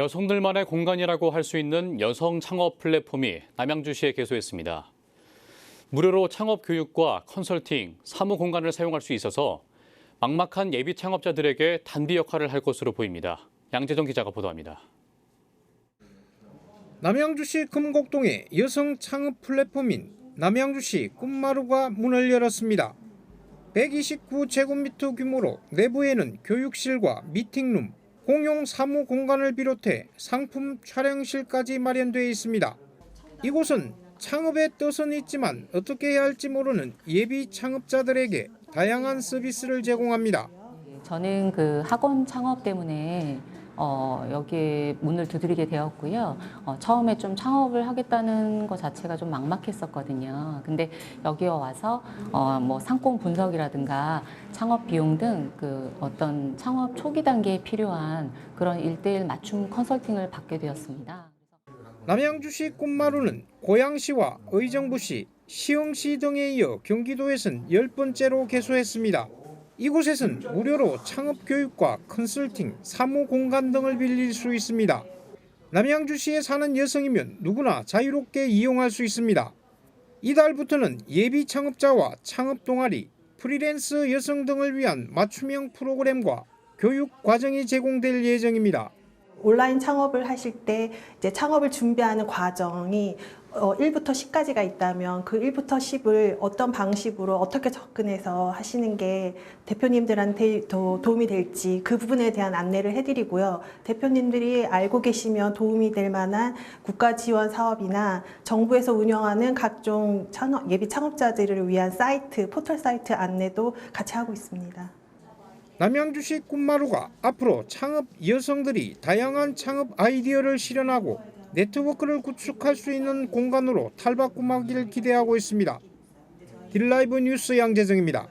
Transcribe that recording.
여성들만의 공간이라고 할 수 있는 여성 창업 플랫폼이 남양주시에 개소했습니다. 무료로 창업 교육과 컨설팅, 사무 공간을 사용할 수 있어서 막막한 예비 창업자들에게 단비 역할을 할 것으로 보입니다. 양재정 기자가 보도합니다. 남양주시 금곡동의 여성 창업 플랫폼인 남양주시 꿈마루가 문을 열었습니다. 129제곱미터 규모로 내부에는 교육실과 미팅룸, 공용 사무 공간을 비롯해 상품 촬영실까지 마련되어 있습니다. 이곳은 창업의 뜻은 있지만 어떻게 해야 할지 모르는 예비 창업자들에게 다양한 서비스를 제공합니다. 저는 그 학원 창업 때문에 어, 여기에 문을 두드리게 되었고요. 어, 처음에 좀 창업을 하겠다는 것 자체가 좀 막막했었거든요. 근데 여기에 와서 어, 뭐 상권 분석이라든가 창업 비용 등 그 어떤 창업 초기 단계에 필요한 그런 일대일 맞춤 컨설팅을 받게 되었습니다. 남양주시 꿈마루는 고양시와 의정부시, 시흥시 등에 이어 경기도에선 열 번째로 개소했습니다. 이곳에선 무료로 창업 교육과 컨설팅, 사무 공간 등을 빌릴 수 있습니다. 남양주시에 사는 여성이면 누구나 자유롭게 이용할 수 있습니다. 이달부터는 예비 창업자와 창업 동아리, 프리랜서 여성 등을 위한 맞춤형 프로그램과 교육 과정이 제공될 예정입니다. 온라인 창업을 하실 때 이제 창업을 준비하는 과정이 어, 1부터 10까지가 있다면 그 1부터 10을 어떤 방식으로 어떻게 접근해서 하시는 게 대표님들한테 더 도움이 될지 그 부분에 대한 안내를 해드리고요. 대표님들이 알고 계시면 도움이 될 만한 국가 지원 사업이나 정부에서 운영하는 각종 창업, 예비 창업자들을 위한 사이트, 포털 사이트 안내도 같이 하고 있습니다. 남양주시 꿈마루가 앞으로 창업 여성들이 다양한 창업 아이디어를 실현하고 네트워크를 구축할 수 있는 공간으로 탈바꿈하기를 기대하고 있습니다. 딜라이브 뉴스 양재정입니다.